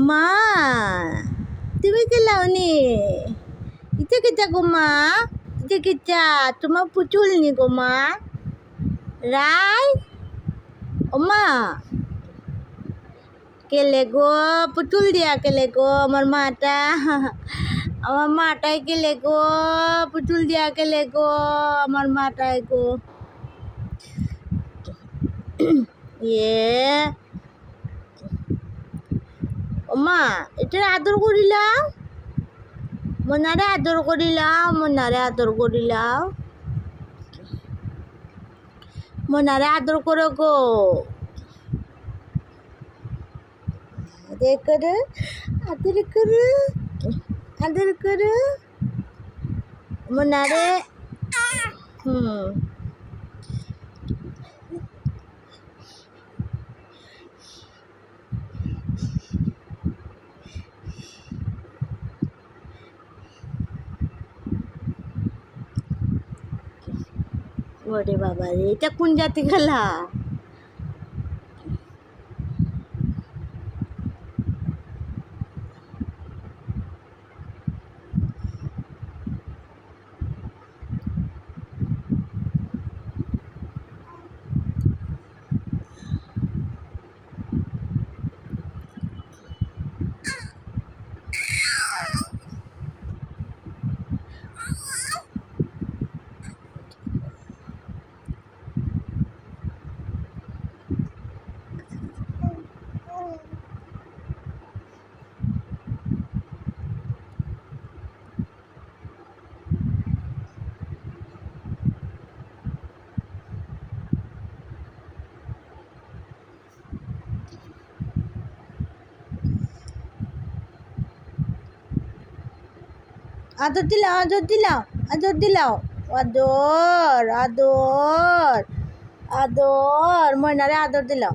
মা তুমি কেলাওনি ইতে কেটা গো মা ইতে কেটা তোমার পুতুল নি গো মা রাই ও মা কেলে গো পুতুল দিয়া কেলে গো আমার মাটা আমার মাটাই কেলে গো পুতুল দিয়া কেলে গো আমার মাটাই গো ইয়ে ও মা এটা আদর করিলাম মনারে আদর করিলাম মনারে আদর করিলাম মনারে আদর করো গো। আদর করো আদর করো আদর করো। মনারে, হুম। ওরে বাবা রে এটা কোন জাতি খেলা আদর দিলাম আদর দিলাম আদর দিলাম আদর আদর। আদর ময়নারে আদর দিলাম